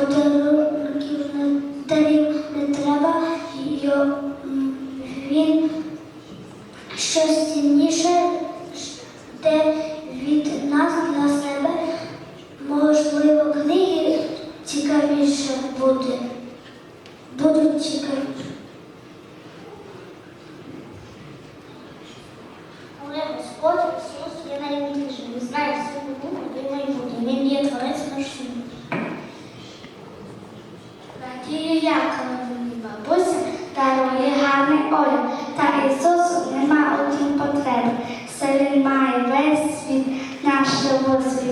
подарунків не, не треба його.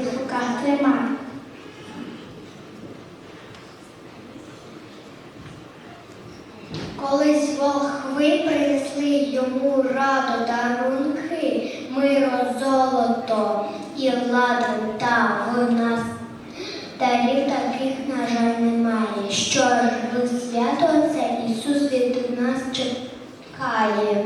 В руках тримай. Колись волхви принесли йому раду дарунки, миро, золото і владу та вона дарів таких, на жаль, немає. Що ж свято це Ісус від нас чекає.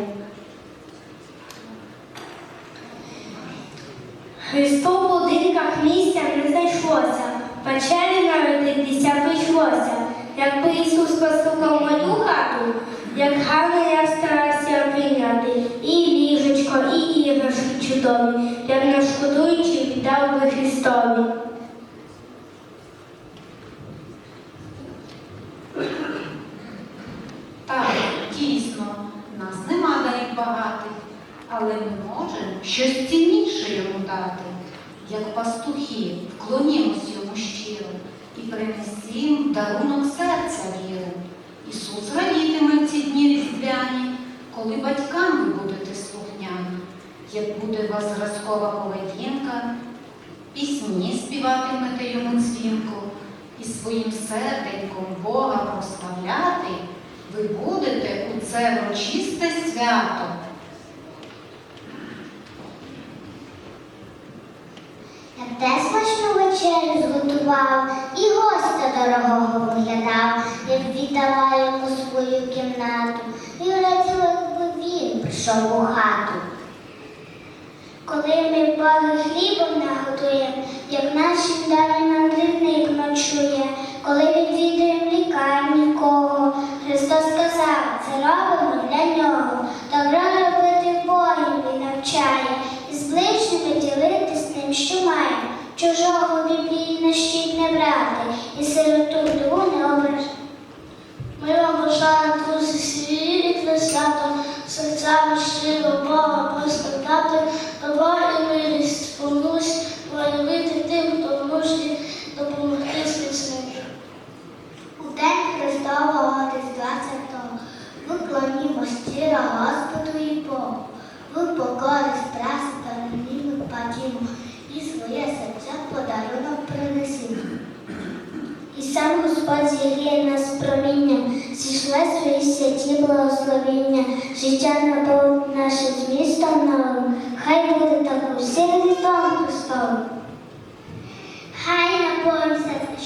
Христу в будинках місця не знайшлося, печері народитися прийшлося. Якби Ісус постукав мою хату, як гарно я старався прийняти і ліжечко, і іграшки чудові, як не шкодуючи, віддав би Христові. Як пастухи, вклонімось йому щиро і принесім дарунок серця віри. Ісус радітиме ці дні різдвяні, коли батькам ви будете слухняні, як буде вас зразкова поведінка, пісні співатимете йому дзвінко, і своїм серденьком Бога прославляти, ви будете у це врочисте свято. Зготував і гостя дорогого виглядав, як віддала йому свою кімнату, і раділа, якби він прийшов у хату. Коли ми боги хлібом наготуємо, як наші далі мандрівник ночує, коли відвідуємо лікарні кого, Христос сказав, це робимо для нього. Добро робити Богів Він навчає, і з ближніми ділитись тим, що має. Чужого Біблії на щит не брати, і сироту вдову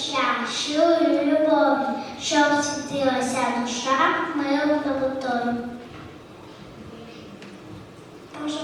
душа, щирою любов'ю, щоб світилася душа миром добутою. Боже,